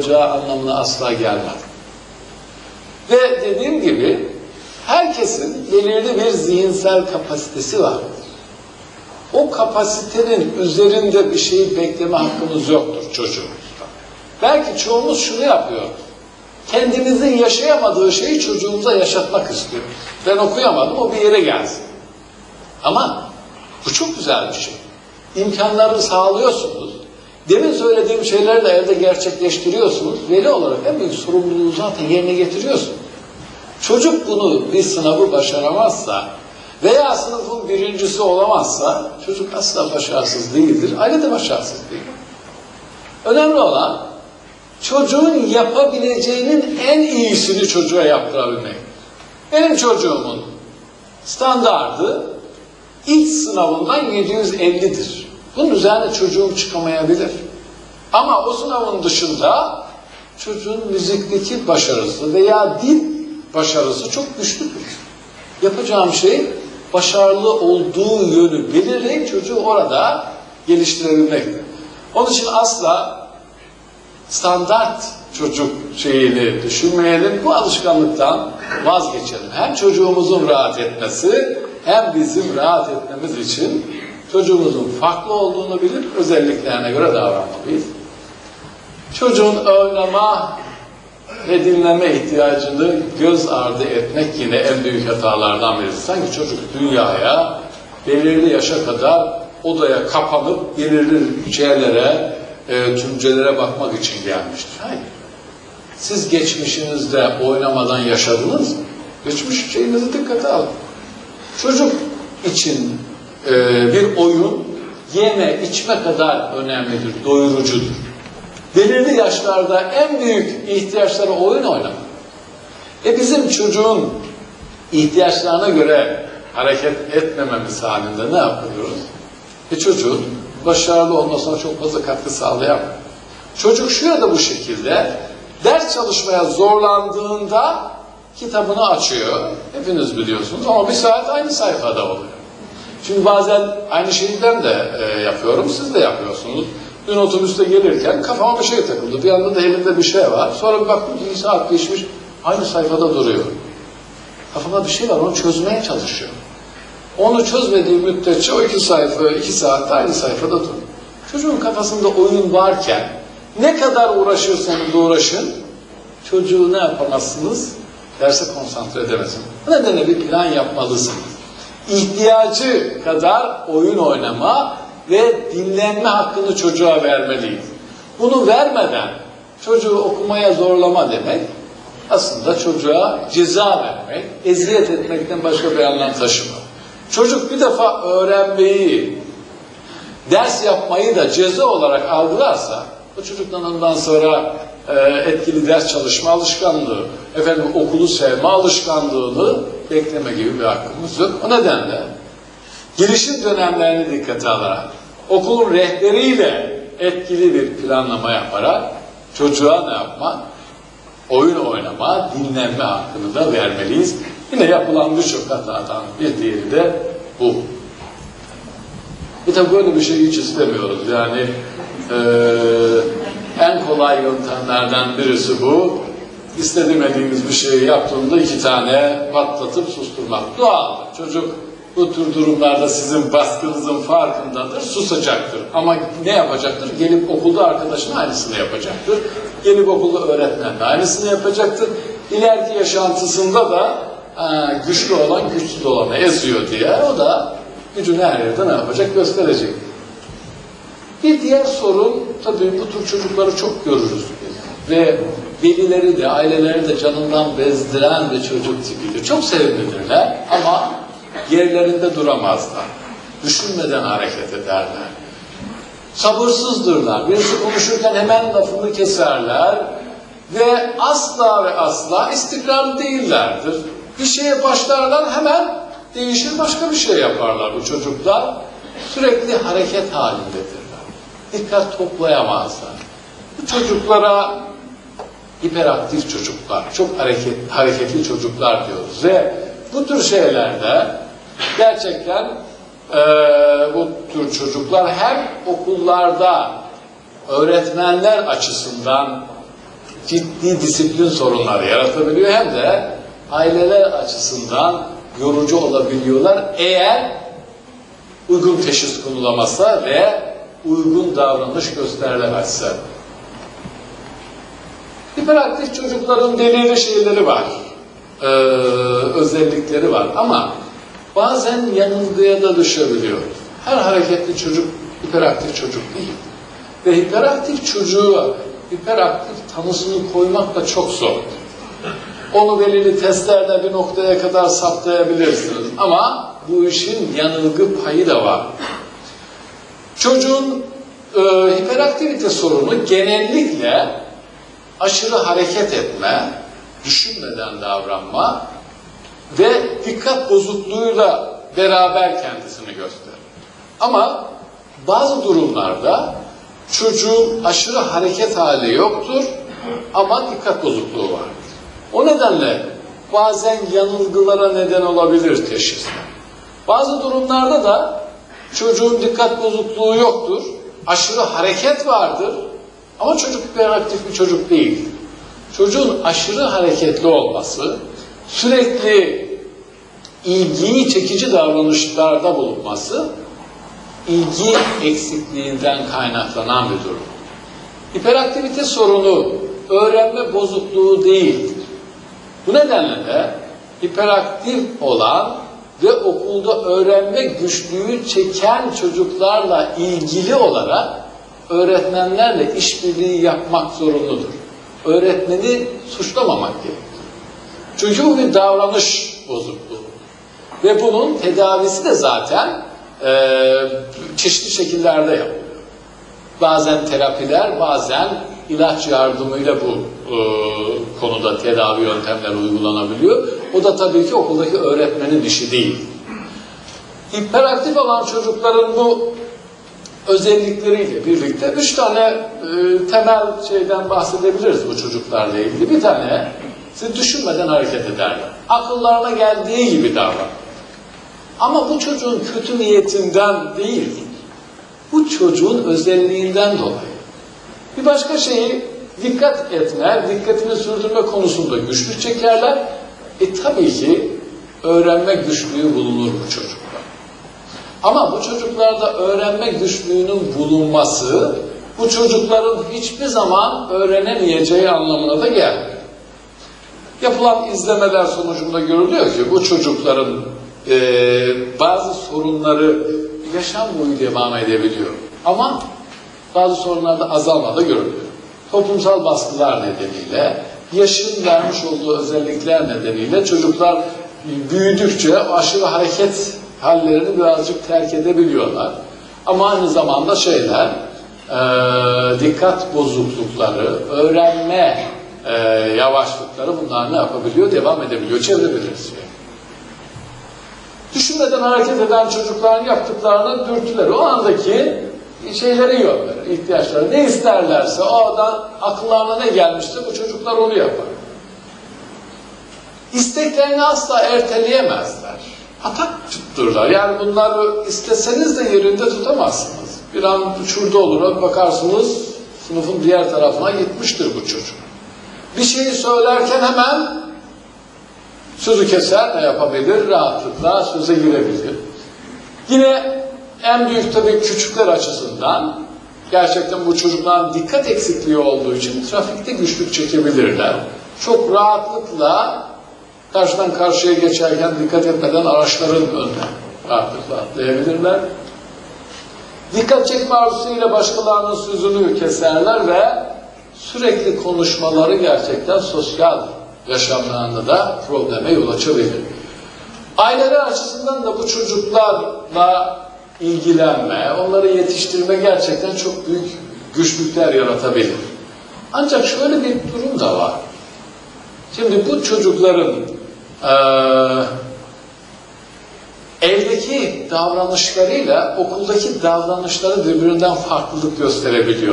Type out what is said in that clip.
olacağı anlamına asla gelmez. Ve dediğim gibi herkesin belirli bir zihinsel kapasitesi var. O kapasitenin üzerinde bir şeyi bekleme hakkımız yoktur çocuğumuzda. Belki çoğumuz şunu yapıyor. Kendimizin yaşayamadığı şeyi çocuğumuza yaşatmak istiyor. Ben okuyamadım, o bir yere gelsin. Ama bu çok güzel bir şey. İmkanları sağlıyorsunuz. Demin söylediğim şeyleri de evde gerçekleştiriyorsunuz. Veli olarak en büyük sorumluluğu zaten yerine getiriyorsunuz. Çocuk bunu bir sınavı başaramazsa veya sınıfın birincisi olamazsa çocuk asla başarısız değildir. Aile de başarısız değil. Önemli olan çocuğun yapabileceğinin en iyisini çocuğa yaptırabilmek. Benim çocuğumun standardı ilk sınavından 750'dir. Bunun üzerine çocuğum çıkamayabilir. Ama o sınavın dışında çocuğun müzikteki başarısı veya dil başarısı çok güçlüdür. Yapacağım şey başarılı olduğu yönü belirleyip çocuğu orada geliştirebilmektir. Onun için asla standart çocuk şeyini düşünmeyelim. Bu alışkanlıktan vazgeçelim. Hem çocuğumuzun rahat etmesi hem bizim rahat etmemiz için çocuğumuzun farklı olduğunu bilip özelliklerine göre davranmalıyız. Çocuğun oynama ve dinleme ihtiyacını göz ardı etmek yine en büyük hatalardan birisi. Sanki çocuk dünyaya belirli yaşa kadar odaya kapanıp belirli şeylere, e, tümcelere bakmak için gelmiştir. Hayır. Siz geçmişinizde oynamadan yaşadınız mı? Geçmiş şeyinizi dikkate alın. Çocuk için e, bir oyun yeme, içme kadar önemlidir, doyurucudur. Belirli yaşlarda en büyük ihtiyaçları oyun oynamak. E bizim çocuğun ihtiyaçlarına göre hareket etmememiz halinde ne yapıyoruz? E çocuğun başarılı olmasına çok fazla katkı sağlayamıyor. Çocuk şurada da bu şekilde ders çalışmaya zorlandığında kitabını açıyor. Hepiniz biliyorsunuz ama bir saat aynı sayfada oluyor. Şimdi bazen aynı şeyi ben de e, yapıyorum, siz de yapıyorsunuz. Dün otobüste gelirken kafama bir şey takıldı. Bir anda da elimde bir şey var. Sonra bir baktım ki saat geçmiş, aynı sayfada duruyor. Kafamda bir şey var, onu çözmeye çalışıyor. Onu çözmediği müddetçe o iki sayfa, iki saatte aynı sayfada duruyor. Çocuğun kafasında oyun varken ne kadar uğraşırsanız uğraşın, çocuğu ne yapamazsınız? Derse konsantre edemezsiniz. Bu nedenle bir plan yapmalısınız. İhtiyacı kadar oyun oynama ve dinlenme hakkını çocuğa vermeliyiz. Bunu vermeden çocuğu okumaya zorlama demek aslında çocuğa ceza vermek, eziyet etmekten başka bir anlam taşımıyor. Çocuk bir defa öğrenmeyi, ders yapmayı da ceza olarak algılarsa o çocuktan ondan sonra etkili ders çalışma alışkanlığı, efendim okulu sevme alışkanlığını bekleme gibi bir hakkımız yok. O nedenle girişim dönemlerini dikkate alarak okulun rehberiyle etkili bir planlama yaparak çocuğa ne yapmak? Oyun oynama, dinlenme hakkını da vermeliyiz. Yine yapılan birçok hatadan bir diğeri de bu. Bir tabi böyle bir şey hiç istemiyoruz. Yani eee, en kolay yöntemlerden birisi bu. İstemediğimiz bir şeyi yaptığında iki tane patlatıp susturmak. Doğaldır. Çocuk bu tür durumlarda sizin baskınızın farkındadır, susacaktır. Ama ne yapacaktır? Gelip okulda arkadaşın aynısını yapacaktır. Gelip okulda öğretmen de aynısını yapacaktır. İleriki yaşantısında da güçlü olan güçsüz olanı eziyor diye o da gücünü her yerde ne yapacak gösterecek. Bir diğer sorun tabii bu tür çocukları çok görürüz. Ve velileri de aileleri de canından bezdiren bir çocuk tipidir. Çok sevimlidirler ama yerlerinde duramazlar. Düşünmeden hareket ederler. Sabırsızdırlar. Birisi konuşurken hemen lafını keserler ve asla ve asla istikrarlı değillerdir. Bir şeye başlarlar hemen değişir başka bir şey yaparlar bu çocuklar. Sürekli hareket halindedirler. Dikkat toplayamazlar. Bu çocuklara hiperaktif çocuklar, çok hareket, hareketli çocuklar diyoruz ve bu tür şeylerde gerçekten eee, bu tür çocuklar hem okullarda öğretmenler açısından ciddi disiplin sorunları yaratabiliyor hem de aileler açısından yorucu olabiliyorlar eğer uygun teşhis konulamazsa ve uygun davranış gösterilemezse. Hiperaktif çocukların belirli şeyleri var, ee, özellikleri var ama bazen yanılgıya da düşebiliyor. Her hareketli çocuk hiperaktif çocuk değil. Ve hiperaktif çocuğa hiperaktif tanısını koymak da çok zor. Onu belirli testlerde bir noktaya kadar saptayabilirsiniz. Ama bu işin yanılgı payı da var. Çocuğun e, hiperaktivite sorunu genellikle aşırı hareket etme, düşünmeden davranma ve dikkat bozukluğuyla beraber kendisini gösterir. Ama bazı durumlarda çocuğun aşırı hareket hali yoktur ama dikkat bozukluğu vardır. O nedenle bazen yanılgılara neden olabilir teşhisler. Bazı durumlarda da çocuğun dikkat bozukluğu yoktur, aşırı hareket vardır ama çocuk hiperaktif bir çocuk değil. Çocuğun aşırı hareketli olması, sürekli ilgiyi çekici davranışlarda bulunması, ilgi eksikliğinden kaynaklanan bir durum. Hiperaktivite sorunu öğrenme bozukluğu değildir. Bu nedenle de hiperaktif olan ve okulda öğrenme güçlüğü çeken çocuklarla ilgili olarak öğretmenlerle işbirliği yapmak zorunludur. Öğretmeni suçlamamak gerekir. Bu bir davranış bozukluğu. Ve bunun tedavisi de zaten e, çeşitli şekillerde yapılıyor. Bazen terapiler, bazen ilaç yardımıyla bu e, konuda tedavi yöntemleri uygulanabiliyor. O da tabii ki okuldaki öğretmenin işi değil. Hiperaktif olan çocukların bu özellikleriyle birlikte üç tane e, temel şeyden bahsedebiliriz bu çocuklarla ilgili. Bir tane siz düşünmeden hareket ederler. Akıllarına geldiği gibi davran. Ama bu çocuğun kötü niyetinden değil, bu çocuğun özelliğinden dolayı. Bir başka şeyi dikkat etme, dikkatini sürdürme konusunda güçlük çekerler. E tabii ki öğrenme güçlüğü bulunur bu çocukta. Ama bu çocuklarda öğrenme güçlüğünün bulunması bu çocukların hiçbir zaman öğrenemeyeceği anlamına da gelmiyor. Yapılan izlemeler sonucunda görülüyor ki bu çocukların e, bazı sorunları yaşam boyu devam edebiliyor. Ama bazı sorunlarda azalma da görülüyor. Toplumsal baskılar nedeniyle, yaşın vermiş olduğu özellikler nedeniyle çocuklar büyüdükçe aşırı hareket hallerini birazcık terk edebiliyorlar. Ama aynı zamanda şeyler, e, dikkat bozuklukları, öğrenme e, yavaşlıkları bunlar ne yapabiliyor? Devam edebiliyor, çevirebiliyor. Düşünmeden hareket eden çocukların yaptıklarının dürtüleri, o andaki şeyleri yönler, ihtiyaçları. Ne isterlerse o anda akıllarına ne gelmişse bu çocuklar onu yapar. İsteklerini asla erteleyemezler. Atak tutturlar. Yani bunları isteseniz de yerinde tutamazsınız. Bir an şurada olur, bakarsınız sınıfın diğer tarafına gitmiştir bu çocuk. Bir şeyi söylerken hemen sözü keser, ne yapabilir? Rahatlıkla söze girebilir. Yine en büyük tabii küçükler açısından gerçekten bu çocukların dikkat eksikliği olduğu için trafikte güçlük çekebilirler. Çok rahatlıkla karşıdan karşıya geçerken dikkat etmeden araçların önüne rahatlıkla atlayabilirler. Dikkat çekme arzusuyla başkalarının sözünü keserler ve sürekli konuşmaları gerçekten sosyal yaşamlarında da probleme yol açabilir. Aileler açısından da bu çocuklarla ilgilenme, onları yetiştirme gerçekten çok büyük güçlükler yaratabilir. Ancak şöyle bir durum da var. Şimdi bu çocukların e, evdeki davranışlarıyla okuldaki davranışları birbirinden farklılık gösterebiliyor.